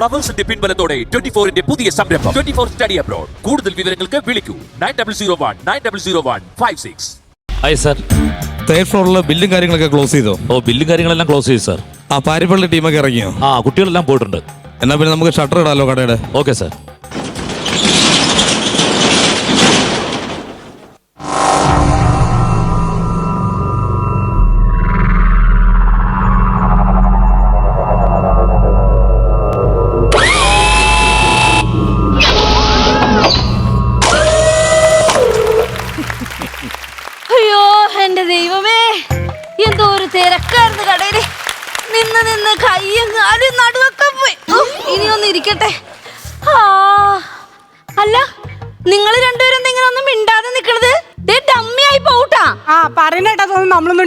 ഫ്ലവേഴ്സിന്റെ പിൻബലത്തോടെ twenty ഫോറിന്റെ പുതിയ സംരംഭം. ട്വന്റി ഫോർ സ്റ്റഡി അബ്രോഡ് കൂടുതൽ വിവരങ്ങൾക്ക് വിളിക്കൂ. Nine double zero one nine double zero one five six hi sir third ഫ്ലോറിലെ ബില്ലും കാര്യങ്ങളൊക്കെ ക്ലോസ് ചെയ്തോ? ഓ ബില്ലും കാര്യങ്ങളെല്ലാം ക്ലോസ് ചെയ്തു സർ ആ പാരിപ്പള്ളി ടീമൊക്കെ ഇറങ്ങിയോ? ആ കുട്ടികളെല്ലാം പോയിട്ടുണ്ട്. എന്നാ പിന്നെ നമുക്ക് ഷട്ടർ ഇടാലോ കടയുടെ? ഓക്കെ സാർ നിന്ന് കയ്യും കാലും നടുവൊക്കെ പോയി. ഇനിയൊന്നും ഇനി ഒന്ന് ഇരിക്കട്ടെ. ആ അല്ല നിങ്ങൾ രണ്ടുപേരും എന്തെങ്കിലും ഒന്നും മിണ്ടാതെ നിക്കണത്? ദേ ഡമ്മിയായി പോട്ടാ ആ തോന്നുന്നു നമ്മളൊന്നും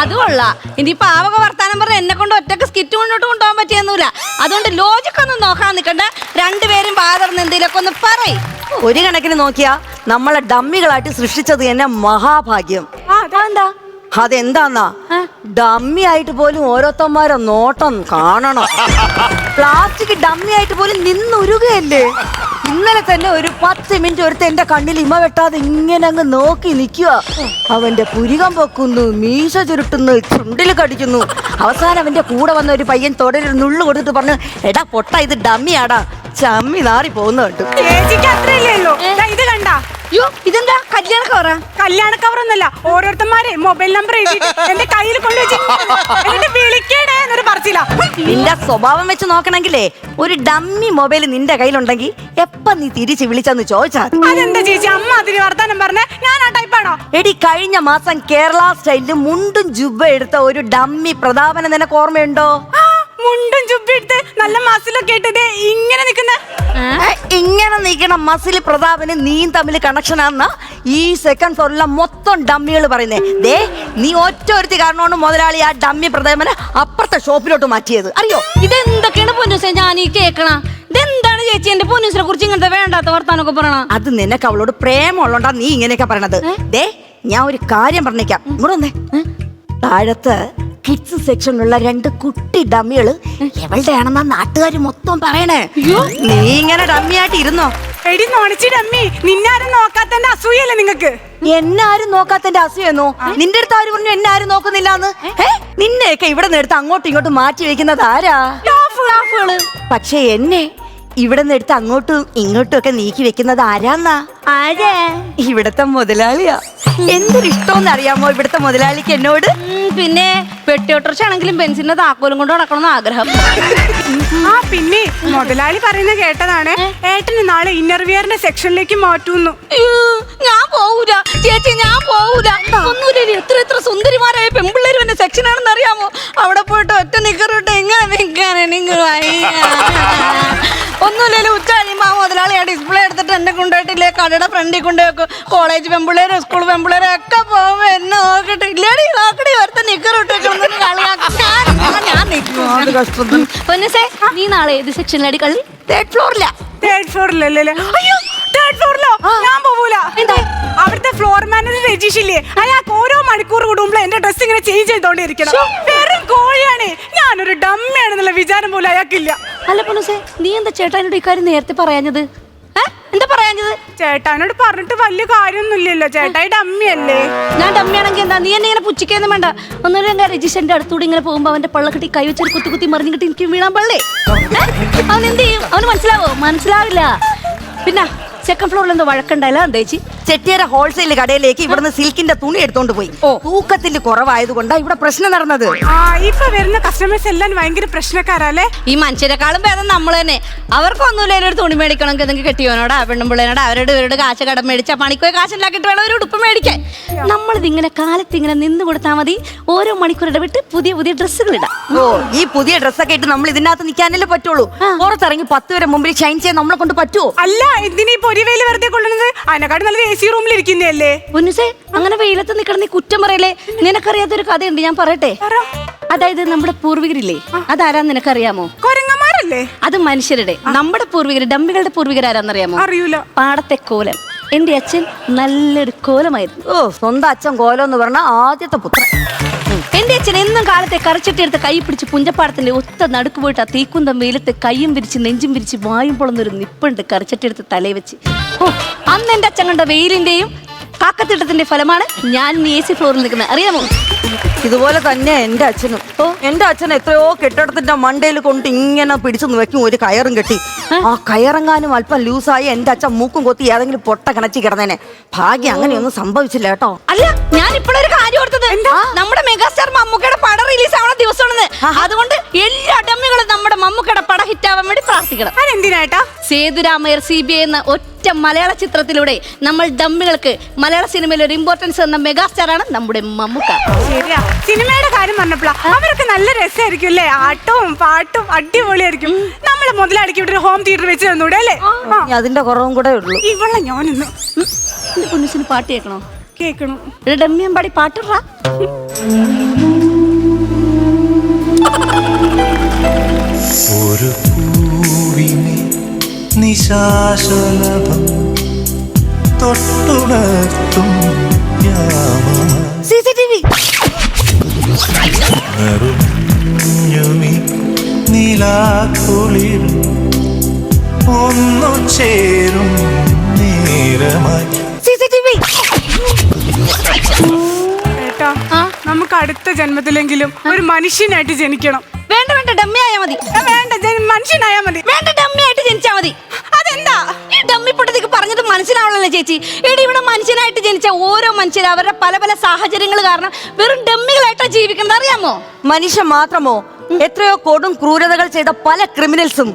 അത് കൊള്ളാം. ഇനി പാവക വർത്താനം പറഞ്ഞ എന്നെ കൊണ്ട് ഒറ്റയ്ക്ക് സ്കിറ്റ് മുന്നോട്ട് കൊണ്ടുപോകാൻ പറ്റിയൊന്നുമില്ല അതുകൊണ്ട് ലോജിക് ഒന്നും നോക്കാൻ നിൽക്കണ്ട രണ്ടുപേരും പാതർന്ന് എന്തെങ്കിലുമൊക്കെ ഒന്ന് പറയും. ഒരു കണക്കിന് നോക്കിയാ നമ്മളെ ഡമ്മികളായിട്ട് സൃഷ്ടിച്ചത് എന്നെ മഹാഭാഗ്യം. ആ അതെന്താ? അതെന്താന്നാ? ഡമ്മി ആയിട്ട് പോലും ഓരോരുത്തന്മാരെ നോട്ടം കാണണം. പ്ലാസ്റ്റിക് ഡമ്മി ആയിട്ട് പോലും നിന്നുരുകയല്ലേ? ഇന്നലെ തന്നെ ഒരു പത്ത് മിനിറ്റ് ഒരുത്ത എന്റെ കണ്ണിൽ ഇമ വെട്ടാതെ ഇങ്ങനെ അങ്ങ് നോക്കി നിൽക്കുക. അവന്റെ പുരികം പൊക്കുന്നു മീശ ചുരുട്ടുന്നു ചുണ്ടിൽ കടിക്കുന്നു. അവസാനം അവന്റെ കൂടെ വന്ന ഒരു പയ്യൻ തുടരിൽ നുള്ളു കൊടുത്തിട്ട് പറഞ്ഞു എടാ പൊട്ട ഇത് ഡമ്മിയാടാ. ചമ്മി നാറി പോകുന്നു കേട്ടു. അയ്യോ ഇതെന്താ? കല്യാണ കവറ കല്യാണ കവറൊന്നല്ല ഓരോരുത്തന്മാരെ മൊബൈൽ നമ്പർ എഴുതിയിട്ട് എന്റെ കയ്യിൽ കൊണ്ടുവച്ച് എന്നിട്ട് വിളിക്കേടേ എന്നൊരു പറച്ചില്ല നിന്റെ സ്വഭാവം വെച്ച് നോക്കണമെങ്കിലേ ഒരു ഡമ്മി മൊബൈൽ നിന്റെ കയ്യിലുണ്ടെങ്കിൽ എപ്പ നീ തിരിച്ച് വിളിച്ചെന്ന് ചോദിച്ചാൽ. അതെന്താ ചേച്ചി അമ്മ അതിന് വർത്താനം പറഞ്ഞേ? ഞാൻ ആ ടൈപ്പാണോ എടി കഴിഞ്ഞ മാസം കേരള സ്റ്റൈലിൽ മുണ്ടും ജുബ എടുത്ത ഒരു ഡമ്മി പ്രതാപന നിനക്ക് ഓർമ്മയുണ്ടോ? ആ, മുണ്ടും ചുപ്പിട്ട് നല്ല മസിലൊക്കെ ഇട്ടിട്ട് ഇങ്ങനെ നിക്കുന്ന ഇങ്ങനെ നിൽക്കണ മസിൽ പ്രതാപന് നീയും തമ്മിൽ കണക്ഷൻ ആന്ന ഈ സെക്കൻഡ് ഫ്ലോറിലെ മൊത്തം ഡമ്മികൾ പറയുന്നേ. ദേ നീ ഒറ്റ ഒരുത്തി കാരണമാണ് മുതലാളി ആ ഡമ്മി പ്രതാപനെ അപ്പുറത്തെ ഷോപ്പിലോട്ട് മാറ്റിയത്. അറിയോ? ഇതെന്തൊക്കെയാണ് പൊന്നൂസെ ഞാൻ ഈ കേക്കണ? ഇതെന്താണ് ചേച്ചി എന്റെ പൊന്നുസിനെ കുറിച്ച് ഇങ്ങനത്തെ വേണ്ടാത്ത വർത്താനൊക്കെ പറയണ? അത് നിനക്ക് അവളോട് പ്രേമമുള്ളോണ്ടാ നീ ഇങ്ങനെയൊക്കെ പറയണത്. ദേ ഞാൻ ഒരു കാര്യം പറഞ്ഞേക്കാം. ഇങ്ങോട്ട് വന്നേ. താഴത്ത് കിഡ്സ് സെക്ഷനിലുള്ള രണ്ട് കുട്ടി ഡമ്മികൾ എവളുടെ ആണെന്നാ നാട്ടുകാർ മൊത്തം പറയണേ? നീ ഇങ്ങനെ ഡമ്മിയായിട്ട് ഇരുന്നോ? എടി നോണിച്ചി ഡമ്മി നിന്നാരും നോക്കാത്തന്റെ അസൂയല്ലേ നിങ്ങക്ക്? എന്നാരും നോക്കാത്തന്റെ അസൂയെന്നോ നിന്റെ അടുത്ത് ആര് പറഞ്ഞു എന്നാരും നോക്കുന്നില്ല എന്ന്? നിന്നെയൊക്കെ ഇവിടെ നിന്ന് എടുത്ത് അങ്ങോട്ടും ഇങ്ങോട്ടും മാറ്റി വെക്കുന്നത് ആരാ? പക്ഷെ എന്നെ ഇവിടെ നിന്ന് എടുത്ത് അങ്ങോട്ടും ഇങ്ങോട്ടും ഒക്കെ നീക്കി വെക്കുന്നത് ആരാന്നാ? ആരേ? ഇവിടത്തെ മുതലാളിയാ. എന്തൊരു ഇഷ്ടമെന്ന് അറിയാമോ ഇവിടത്തെ മുതലാളിക്ക് എന്നോട്? ഉം, പിന്നെ പെട്ടിയോട്ടർച്ചാണെങ്കിലും ബെൻസിന്റെ താക്കോലും കൊണ്ട് നടക്കണമെന്ന് ആഗ്രഹം. ആ പിന്നെ മുതലാളി പറയുന്നത് കേട്ടതാണ്. ഏട്ടന് നാളെ ഇന്റർവ്യൂറിന്റെ സെക്ഷനിലേക്ക് മാറ്റുന്നു അയ്യോ, ഞാൻ പോവൂല. ചേച്ചി ഞാൻ പോവൂല. ഒന്നുമില്ല എത്ര എത്ര സുന്ദരിമാരായ പെമ്പിള്ളേരും എന്റെ സെക്ഷൻ എന്നെ കൊണ്ടുപോയിട്ടില്ലേ? കടയുടെ ഫ്രണ്ടിൽ കൊണ്ടുപോയി കോളേജ് പെമ്പിള്ളേരും സ്കൂൾ പെമ്പിള്ളേരും ഒക്കെ പോകുമ്പോ എന്നെ നോക്കട്ടെ ഇല്ലേടി നോക്കടി ഒരുത്ത നിക്കറിട്ട് കളിയാക്കി ഞാൻ ഞാൻ നിൽക്കും പൊന്നസേ നീ നാളെ ഏത് സെക്ഷനിലടി കളി? തേർഡ് ഫ്ലോറിലാ തേർഡ് ഫ്ലോറിലല്ലേ അയ്യോ തേർഡ് ഫ്ലോറിലോ ഞാൻ പോവൂല. അവിടുത്തെ ഫ്ലോർ മാനേജർ രജീഷില്ലേ അയാൾക്ക് ഓരോ മണിക്കൂർ കൂടുമ്പോൾ എന്റെ ഡ്രസ് ഇങ്ങനെ ചേഞ്ച് ചെയ്തോണ്ടിരിക്കണം വെറും കോഴിയാണ്. ഞാനൊരു ഡമ്മയാണെന്നുള്ള വിചാരം പോലും അയാൾക്കില്ല. അല്ല പൊണുസേ നീ എന്താ ചേട്ടാനോട് ഇക്കാര്യം നേരത്തെ പറയാഞ്ഞത്? എന്താ പറയാഞ്ഞത്? ചേട്ടാനോട് പറഞ്ഞിട്ട് വലിയ കാര്യമൊന്നുമില്ലല്ലോ. ചേട്ടായി ഡമ്മിയല്ലേ? ഞാൻ ഡമ്മിയാണെങ്കിൽ എന്താ? നീ എന്നെ ഇങ്ങനെ പുച്ഛിക്കൊന്നും വേണ്ട. ഒന്നുമില്ല ഞാൻ രജിഷന്റെ അടുത്തൂടെ ഇങ്ങനെ പോകുമ്പോ അവന്റെ പള്ളക്കെട്ടി കൈ വെച്ചൊരു കുത്തി കുത്തി മറിഞ്ഞിട്ട് എനിക്ക് വീണാൻ പള്ളേ അവൻ എന്ത് ചെയ്യും? അവന് മനസ്സിലാവോ? മനസ്സിലാവില്ല. പിന്നെ സെക്കൻഡ് ഫ്ലോറിൽ എന്തോ വഴക്കുണ്ടായില്ല എന്താ ചേച്ചി? ചെട്ടിയര ഹോൾസെയിൽ കടയിലേക്ക് ഇവിടുന്ന് സിൽക്കിന്റെ തുണി എടുത്തോണ്ട് പോയി. തൂക്കത്തിൽ കുറവായതുകൊണ്ടാ ഇവിടെ പ്രശ്നം നടന്നത്. ആ ഇപ്പൊ വരുന്ന കസ്റ്റമേഴ്സ് എല്ലാം ഭയങ്കര പ്രശ്നക്കാരല്ലേ? ഈ മനുഷ്യരെക്കാളും ഭേദം നമ്മൾ തന്നെ. അവർക്കൊന്നുമില്ല ഒരു തുണി മേടിക്കണമെങ്കിൽ എന്തെങ്കിലും കെട്ടിയോനോടാ പെണ്ണുമ്പിള്ളേനോട് അവരുടെ ഇവരുടെ കാശ് കടം മേടിച്ച പണിക്കോ കാശുണ്ടാക്കിയിട്ട് വേണം ഒരു ഉടുപ്പ് മേടിക്കാൻ. നമ്മളിത് ഇങ്ങനെ കാലത്ത് ഇങ്ങനെ നിന്ന് കൊടുത്താൽ മതി. ഓരോ മണിക്കൂർ ഇടവിട്ട് പുതിയ പുതിയ ഡ്രസ്സുകൾ ഇടാം. ഓ ഈ പുതിയ ഡ്രസ്സൊക്കെ ഇട്ട് നമ്മൾ ഇതിനകത്ത് നിൽക്കാനല്ലേ പറ്റുള്ളൂ. പുറത്തിറങ്ങി പത്ത് വരെ മുമ്പിൽ ഷൈൻ ചെയ്യാൻ നമ്മളെ കൊണ്ട് പറ്റുമോ അല്ല എന്തിനീ പൊരിവേൽ വെറുതെ കൊള്ളുന്നത് അതിനെക്കാട്ടും നല്ല എ സി റൂമിൽ ഇരിക്കുന്നല്ലേ പൊന്നുസേ അങ്ങനെ വെയിലത്ത് നിൽക്കണം നീ കുറ്റം പറയല്ലേ? നിനക്കറിയാത്തൊരു കഥയുണ്ട് ഞാൻ പറയട്ടെ? അതായത് നമ്മുടെ പൂർവികരില്ലേ? അതാരാ നിനക്കറിയാമോ? കൊരങ്ങന്മാരല്ലേ? അത് മനുഷ്യരുടെ നമ്മുടെ പൂർവികർ ഡമ്പികളുടെ പൂർവികരാരാന്നറിയാമോ? അറിയൂല. പാടത്തെ കോലം. എന്റെ അച്ഛൻ നല്ലൊരു കോലമായിരുന്നു. ഓ സ്വന്തം അച്ഛൻ കോലം എന്ന് പറഞ്ഞ ആദ്യത്തെ പുത്രൻ. എന്റെ അച്ഛൻ എന്നും കാലത്തെ കറിച്ചിട്ടെടുത്ത് കൈ പിടിച്ച് പുഞ്ചപ്പാടത്തിന്റെ ഒത്ത നടുക്ക് പോയിട്ട് ആ തീക്കുന്തം വെയിലത്ത് കൈയും വിരിച്ച് നെഞ്ചും വിരിച്ച് വായും പൊളന്നൊരു നിപ്പുണ്ട് കറിച്ചിട്ടെടുത്ത് തലയിൽ വെച്ച്. ഓ അന്ന് എന്റെ അച്ഛൻ കണ്ട വെയിലിന്റെയും കാക്കത്തിട്ടത്തിന്റെ ഫലമാണ് ഞാൻ എ സി ഫ്ലോറിൽ നിൽക്കുന്നത്. അറിയാമോ? ഇതുപോലെ തന്നെ എന്റെ അച്ഛനും. ഓ എന്റെ അച്ഛൻ എത്രയോ കെട്ടിടത്തിന്റെ മണ്ടയിൽ കൊണ്ട് ഇങ്ങനെ പിടിച്ചു വെക്കും ഒരു കയറും കെട്ടി. ആ. കയറങ്ങാനും അല്പം ലൂസായി എന്റെ അച്ഛൻ മൂക്കും കൊത്തി ഏതെങ്കിലും പൊട്ട കിണച്ചി കിടന്നേനെ. ഭാഗ്യം അങ്ങനെയൊന്നും സംഭവിച്ചില്ല കേട്ടോ. അല്ല ഞാൻ ഇപ്പോഴൊരു എന്താ? നമ്മുടെ മെഗാസ്റ്റാർ മമ്മൂക്കയുടെ പടം റിലീസ് ആവണ ദിവസമാണെന്ന് അതുകൊണ്ട് എല്ലാ ഡമ്മികളും നമ്മുടെ മമ്മൂക്കയുടെ പടം ഹിറ്റ് ആവാൻ വേണ്ടി പ്രാർത്ഥിക്കണം. അതെന്തിനായിട്ടാ? സേതുരാമയർ സി ബി എന്ന ഒറ്റ മലയാള ചിത്രത്തിലൂടെ നമ്മൾ ഡമ്മികൾക്ക് മലയാള സിനിമയിൽ ഒരു ഇമ്പോർട്ടൻസ് തന്ന മെഗാസ്റ്റാർ ആണ് നമ്മുടെ മമ്മൂക്ക. ശരിയാ. സിനിമയുടെ കാര്യം പറഞ്ഞപ്പോഴാ അവരൊക്കെ നല്ല രസമായിരിക്കും അല്ലേ? ആട്ടവും പാട്ടും അടിപൊളിയായിരിക്കും. നമ്മളെ മുതലാളിക്ക് ഇവിടെ ഒരു ഹോം തിയേറ്റർ വെച്ച് തന്നൂടെ അല്ലേ? അതിന്റെ കുറവും കൂടെ ഉള്ളൂ. ഇവളെ ഞാനിന്ന് പാട്ട് കേൾക്കണോ? കേക്കണു പാടി പാട്ടുറാ ഒരു പൂവിനെ നിശാശലഭം തൊട്ടുണർത്തും യാമമായി സി സി ടി വി. നിറഞ്ഞുമി നിലാക്കുളിർ ഒന്നു ചേരും നേരമായി. C C T V. ഏട്ടാ നമുക്ക് അടുത്ത ജന്മത്തിലെങ്കിലും ഒരു മനുഷ്യനായിട്ട് ജനിക്കണം. വേണ്ട വേണ്ട ഡമ്മി ആയാ മതി. വേണ്ട മനുഷ്യനായാ മതി. വേണ്ട ഡമ്മി ആയിട്ട് ജനിച്ചാ മതി. അതെന്താ? ഈ ഡമ്മി പൊട്ടത്തേക്ക് പറഞ്ഞത് മനസ്സിലാവണല്ലോ ചേച്ചി? ഇടി ഇവിടെ മനുഷ്യനായിട്ട് ജനിച്ച ഓരോ മനുഷ്യരും അവരുടെ പല പല സാഹചര്യങ്ങൾ കാരണം വെറും ഡമ്മികളായിട്ടാ ജീവിക്കുന്നത്. അറിയാമോ? മനുഷ്യൻ മാത്രമോ എത്രയോ കൊടും ക്രൂരതകൾ ചെയ്ത പല ക്രിമിനൽസും.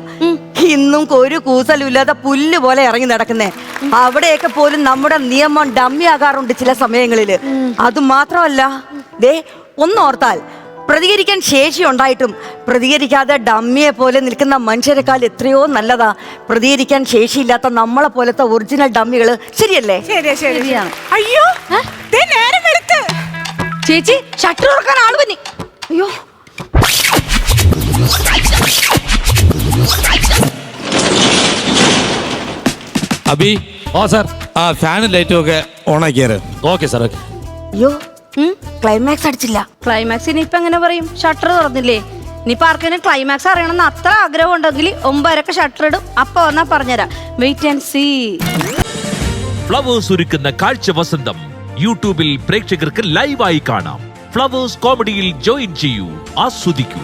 ഇന്നും ഒരു കൂസലുമില്ലാതെ പുല്ല് പോലെ ഇറങ്ങി നടക്കുന്നേ. അവിടെയൊക്കെ പോലും നമ്മുടെ നിയമം ഡമ്മി ആകാറുണ്ട് ചില സമയങ്ങളിൽ അത് മാത്രമല്ല ദേ ഒന്നോർത്താൽ പ്രതികരിക്കാൻ ശേഷി ഉണ്ടായിട്ടും പ്രതികരിക്കാതെ ഡമ്മിയെ പോലെ നിൽക്കുന്ന മനുഷ്യരെക്കാൾ എത്രയോ നല്ലതാ പ്രതികരിക്കാൻ ശേഷിയില്ലാത്ത നമ്മളെ പോലത്തെ ഒറിജിനൽ ഡമ്മികൾ ശരിയല്ലേ? ശരിയാ ശരി അയ്യോ ദേ നേരം വെളുത്ത്. ചേച്ചി ഷട്ടർ തുറക്കാൻ ആൾ പനി അയ്യോ. അബി? Oh sir. ആ ഫാനും ലൈറ്റും ഒക്കെ ഓണാക്കിയാറ് ഓക്കെ സർ ഓക്കെ. അയ്യോ ക്ലൈമാക്സ് അടിച്ചില്ല. ക്ലൈമാക്സ് ഇനി ഇനിയിപ്പോ എങ്ങനെ പറയും? ഷട്ടർ തുറന്നില്ലേ? ഇനിയിപ്പോ ആർക്കെങ്കിലും ക്ലൈമാക്സ് അറിയണമെന്ന് അത്ര ആഗ്രഹം ഉണ്ടെങ്കിൽ ഒമ്പതരക്ക് ഷട്ടർ ഇടും. അപ്പൊ വന്നാ പറഞ്ഞുതരാം. വെയിറ്റ് ആൻഡ് സീ ഫ്ലവേഴ്സ് ഒരുക്കുന്ന കാഴ്ച വസന്തം. യൂട്യൂബിൽ പ്രേക്ഷകർക്ക് ലൈവായി കാണാം. ഫ്ലവേഴ്സ് കോമഡിയിൽ ജോയിൻ ചെയ്യൂ. ആസ്വദിക്കൂ.